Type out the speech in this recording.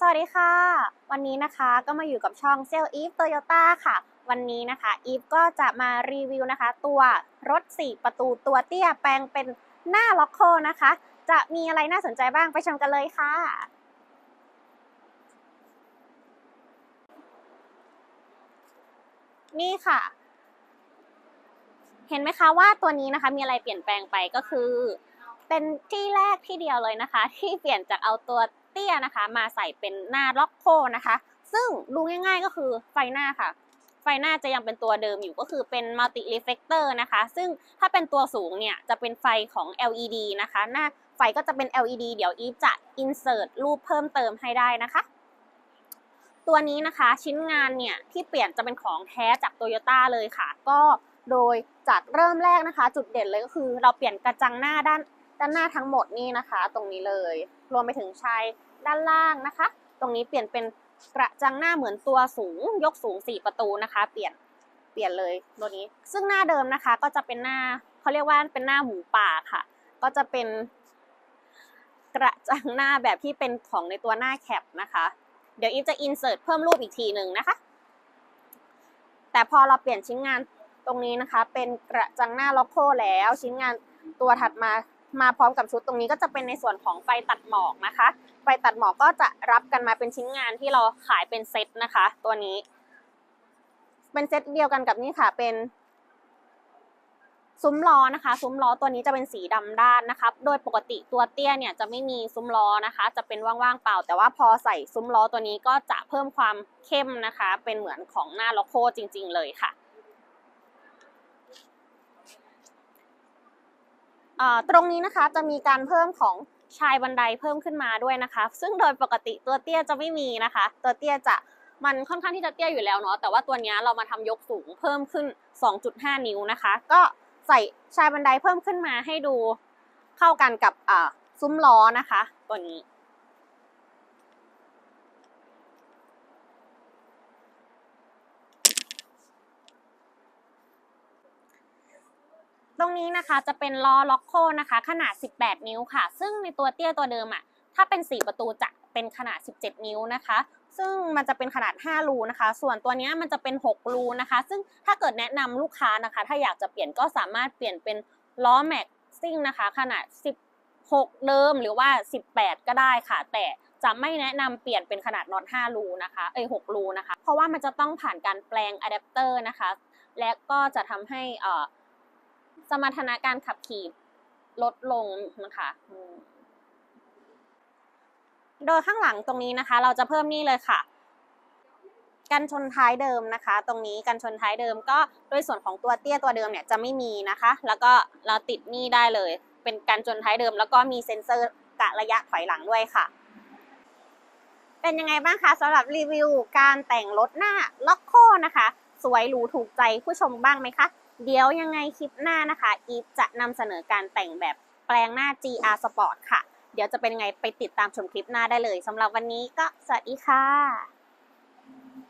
สวัสดีค่ะ วันนี้นะคะก็มาอยู่กับช่องเซลอีฟโตโยต้าค่ะ วันนี้นะคะอีฟก็จะมารีวิวนะคะ ตัวรถ 4 ประตูตัวเตี้ยแปลงเป็นหน้าล็อกโคนะคะ จะมีอะไรน่าสนใจบ้างไปชมกันเลยค่ะ นี่ค่ะ เห็นไหมคะว่าตัวนี้นะคะมีอะไรเปลี่ยนแปลงไปก็คือ เป็นที่แรกที่เดียวเลยนะคะ ที่เปลี่ยนจากเอาตัว เตี้ยนะคะ มาใส่เป็นหน้าล็อกโคนะคะ ซึ่งดูง่ายๆก็คือไฟหน้าค่ะ ไฟหน้าจะยังเป็นตัวเดิมอยู่ก็คือเป็น multi reflector นะคะ ซึ่งถ้าเป็นตัวสูงเนี่ยจะเป็นไฟของ LED นะคะ หน้าไฟก็จะเป็น LED เดี๋ยวอีฟจะ insert รูปเพิ่มเติมให้ได้นะคะตัวนี้นะคะชิ้นงานเนี่ยที่เปลี่ยนจะเป็นของแท้จากโตโยต้าเลยค่ะ ก็โดยจากเริ่มแรกนะคะ จุดเด่นเลยก็คือ เราเปลี่ยนกระจังหน้าด้าน ด้านหน้าทั้งหมดนี่นะคะ ตรงนี้เลย รวมไปถึงชายด้านล่างนะคะ ตรงนี้เปลี่ยนเป็นกระจังหน้าเหมือนตัวสูง ยกสูง 4 ประตูนะคะ เปลี่ยนเปลี่ยนเลยตัวนี้ ซึ่งหน้าเดิมนะคะ ก็จะเป็นหน้าเขาเรียกว่าเป็นหน้าหมูป่าค่ะ ก็จะเป็น กระจังหน้าแบบที่เป็นของในตัวหน้าแคปนะคะ เดี๋ยวอีฟจะอินเสิร์ตเพิ่มรูปอีกทีหนึ่งนะคะ แต่พอเราเปลี่ยนชิ้นงานตรงนี้นะคะ เป็นกระจังหน้าล็อกโคแล้วชิ้นงานตัวถัดมา มาพร้อมกับชุดตรงนี้ก็จะเป็นในส่วนของไฟตัดหมอกนะคะ ไฟตัดหมอกก็จะรับกันมาเป็นชิ้นงานที่เราขายเป็นเซตนะคะ ตัวนี้ เป็นเซตเดียวกันกับนี่ค่ะเป็นซุ้มล้อนะคะ ซุ้มล้อตัวนี้จะเป็นสีดำด้านนะคะ โดยปกติตัวเตี้ยเนี่ยจะไม่มีซุ้มล้อนะคะ จะเป็นว่างๆเปล่า แต่ว่าพอใส่ซุ้มล้อตัวนี้ก็จะเพิ่มความเข้มนะคะ เป็นเหมือนของหน้าล็อกโคจริง ๆ เลยค่ะ ตรงนี้นะคะจะมีการเพิ่มของชายบันไดเพิ่มขึ้นมาด้วยนะคะ ซึ่งโดยปกติตัวเตี้ยจะไม่มีนะคะ ตัวเตี้ยจะมันค่อนข้างที่จะเตี้ยอยู่แล้วเนาะแต่ว่าตัวนี้เรามาทำยกสูงเพิ่มขึ้น 2.5 นิ้วนะคะ ก็ใส่ชายบันไดเพิ่มขึ้นมาให้ดูเข้ากันกับซุ้มล้อนะคะ ตัวนี้ ตรงนี้นะคะจะเป็นล้อล็อกโคนะคะ ขนาด 18 นิ้วค่ะ ซึ่งในตัวเตี้ยตัวเดิมอะถ้าเป็น 4 ประตูจะเป็นขนาด 17 นิ้วนะคะ ซึ่งมันจะเป็นขนาด 5 รูนะคะ ส่วนตัวนี้มันจะเป็น 6 รูนะคะ ซึ่งถ้าเกิดแนะนำลูกค้านะคะ ถ้าอยากจะเปลี่ยนก็สามารถเปลี่ยนเป็นล้อแม็กซิ่งนะคะ ขนาด 16 เดิมหรือว่า 18 ก็ได้ค่ะ แต่จะไม่แนะนำเปลี่ยนเป็นขนาดน็อต5รูนะคะเอ้ย6รูนะคะ เพราะว่ามันจะต้องผ่านการแปลงอะแดปเตอร์นะคะ และก็จะทำให้อ่อ สมรรถนะการขับขี่ลดลงนะคะโดยข้างหลังตรงนี้นะคะ เราจะเพิ่มนี่เลยค่ะกันชนท้ายเดิมนะคะ ตรงนี้กันชนท้ายเดิมก็โดยส่วนของตัวเตี้ยตัวเดิมเนี่ยจะไม่มีนะคะ แล้วก็เราติดนี่ได้เลย เป็นกันชนท้ายเดิม แล้วก็มีเซ็นเซอร์กะระยะถอยหลังด้วยค่ะ เป็นยังไงบ้างคะสำหรับรีวิวการแต่งรถหน้าล็อกโคนะคะ สวยหรูถูกใจผู้ชมบ้างไหมคะ เดี๋ยวยังไงคลิปหน้านะคะ อีฟจะนำเสนอการแต่งแบบแปลงหน้า GR Sport ค่ะ เดี๋ยวจะเป็นไงไปติดตามชมคลิปหน้าได้เลยสำหรับวันนี้ก็สวัสดีค่ะ